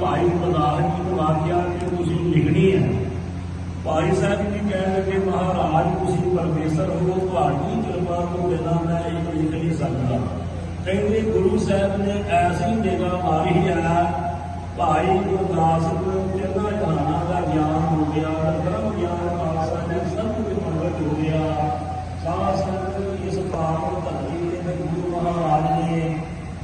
ਭਾਈ ਪ੍ਰਦਾਨ ਜੀ ਨੂੰ ਆਖਿਆ ਕਿ ਤੁਸੀਂ ਲਿਖਣੀ ਹੈ ਭਾਈ ਸਾਹਿਬ ਜੀ ਕਹਿਣ ਲੱਗੇ ਮਹਾਰਾਜ ਤੁਸੀਂ ਪਰਮੇਸ਼ਰ ਹੋ ਤੁਹਾਡੀ ਕਿਰਪਾ ਤੋਂ ਬਿਨਾਂ ਮੈਂ ਇਹ ਲਿਖ ਨਹੀਂ ਸਕਦਾ ਕਹਿੰਦੇ ਗੁਰੂ ਸਾਹਿਬ ਨੇ ਐਸੀ ਨਿਗਾਹ ਮਾਰੀ ਹੈ ਭਾਈ ਗੁਰਦਾਸ ਨੂੰ ਤਿੰਨਾਂ ਜਹਾਨਾਂ ਦਾ ਗਿਆਨ ਹੋ ਗਿਆ ਬ੍ਰਹਮ ਗਿਆਨ ਖਾਲਸਾ ਨੇ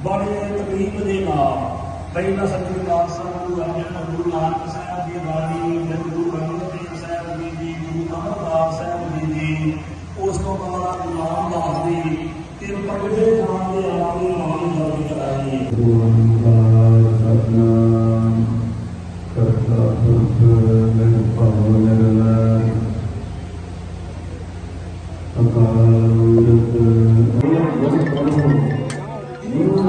ਨੇ ਬੜੇ ਤਕਲੀਫ ਦੇ ਨਾਲ ਪਹਿਲਾ ਸਤਿਗੁਰੂ ਪਾਤਸ਼ਾਹ ਨੂੰ ਅਰਜਨ ਗੁਰੂ ਨਾਨਕ ਸਾਹਿਬ ਦੀ ਬਾਣੀ ਜਦ ਗੁਰੂ ਗੋਬਿੰਦ ਸਿੰਘ ਸਾਹਿਬ ਜੀ ਦੀ ਗੁਰੂ ਅਮਰਦਾਸ ਸਾਹਿਬ ਜੀ ਦੀ ਉਸ ਤੋਂ ਬਾਅਦ ਗੁਰੂ ਰਾਮਦਾਸ ਦੀ ਤੇ ਪ੍ਰਗਟੇ ਨਾਮ ਦੇ ਆਲੇ ਬਾਣੀ ਦਰਜ ਕਰਾਈ ਓੰਕਾਰ ਸਤਨਾਮ ਕਰਤਾ ਪੁਰਖ ਨਿਰਭਉ ਨਿਰਵੈਰ ਅਕਾਲ ਮੂਰਤ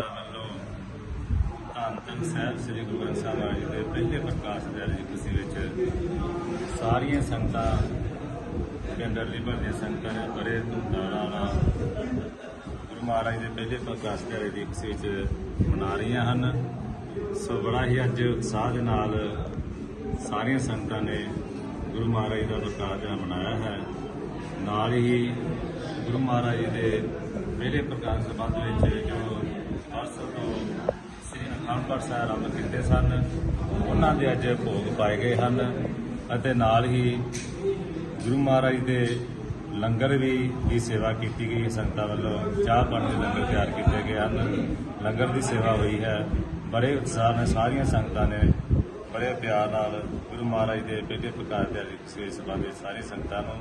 ਮੰਡੀਆ ਵੱਲੋਂ ਧੰਨ ਧੰਨ ਸਾਹਿਬ ਸ੍ਰੀ ਗੁਰੂ ਗ੍ਰੰਥ ਸਾਹਿਬ ਮਹਾਰਾਜ ਜੀ ਦੇ ਪਹਿਲੇ ਪ੍ਰਕਾਸ਼ ਦਿਹਾੜੇ ਦੀ ਖੁਸ਼ੀ ਵਿੱਚ ਸਾਰੀਆਂ ਸੰਗਤਾਂ ਪਿੰਡ ਅਰਲੀਪਾ ਦੀਆਂ ਸੰਗਤਾਂ ਨੇ ਬੜੇ ਧੂਮਧਾਮ ਨਾਲ ਗੁਰੂ ਮਹਾਰਾਜ ਦੇ ਪਹਿਲੇ ਪ੍ਰਕਾਸ਼ ਦਿਹਾੜੇ ਦੀ ਖੁਸ਼ੀ ਵਿੱਚ ਮਨਾ ਰਹੀਆਂ ਹਨ। ਸੋ ਬੜਾ ਹੀ ਅੱਜ ਉਤਸ਼ਾਹ ਦੇ ਨਾਲ ਸਾਰੀਆਂ ਸੰਗਤਾਂ ਨੇ ਗੁਰੂ ਮਹਾਰਾਜ ਦਾ ਪ੍ਰਕਾਸ਼ ਦਿਨ ਮਨਾਇਆ ਹੈ। ਨਾਲ ਹੀ ਗੁਰੂ ਮਹਾਰਾਜ ਦੇ ਪਹਿਲੇ ਪ੍ਰਕਾਸ਼ ਸੰਬੰਧ ਵਿੱਚ ਜੋ ਸ੍ਰੀ ਸਾਹਿਬ ਆਰੰਭ ਕੀਤੇ ਸਨ। ਉਹਨਾਂ ਦੇ ਅੱਜ ਭੋਗ ਪਾਏ ਗਏ ਹਨ ਅਤੇ ਨਾਲ ਹੀ ਗੁਰੂ ਮਹਾਰਾਜ ਦੇ ਲੰਗਰ ਵੀ ਦੀ ਸੇਵਾ ਕੀਤੀ ਗਈ। ਸੰਗਤਾਂ ਵੱਲੋਂ ਚਾਹ ਪਾਣੀ ਦੇ ਲੰਗਰ ਤਿਆਰ ਕੀਤੇ ਗਏ ਹਨ। ਲੰਗਰ ਦੀ ਸੇਵਾ ਹੋਈ ਹੈ। ਬੜੇ ਉਤਸ਼ਾਹ ਨਾਲ ਸਾਰੀਆਂ ਸੰਗਤਾਂ ਨੇ ਬੜੇ ਪਿਆਰ ਨਾਲ ਗੁਰੂ ਮਹਾਰਾਜ ਦੇ ਪਹਿਲੇ ਪ੍ਰਕਾਰ ਦੇ ਵਿਸ਼ੇਸ਼ ਸਬੰਧ ਵਿੱਚ ਸਾਰੀ ਸੰਗਤਾਂ ਨੂੰ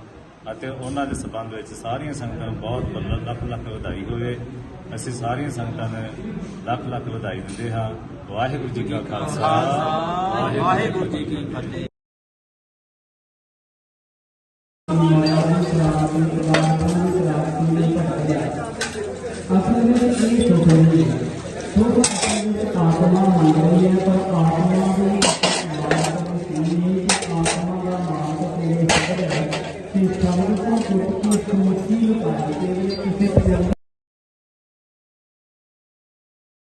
ਅਤੇ ਉਹਨਾਂ ਦੇ ਸਬੰਧ ਵਿੱਚ ਸਾਰੀਆਂ ਸੰਗਤਾਂ ਨੂੰ ਬਹੁਤ ਬਹੁਤ ਲੱਖ ਲੱਖ ਵਧਾਈ ਹੋਵੇ। ਅਸੀਂ ਸਾਰੀਆਂ ਸੰਗਤਾਂ ਨੇ ਲੱਖ ਲੱਖ ਵਧਾਈ ਦਿੰਦੇ ਹਾਂ। ਵਾਹਿਗੁਰੂ ਜੀ ਕਾ ਖਾਲਸਾ। ਵਾਹਿਗੁਰੂ ਜੀ ਕੀ ਫਤਿਹ। ਅਸਲ ਇਹ ਸੋਚਣੀ ਹੈ। ਆਤਮਾ ਮੰਨ ਰਹੀ ਹੈ, ਪਰ ਆਤਮਾ you.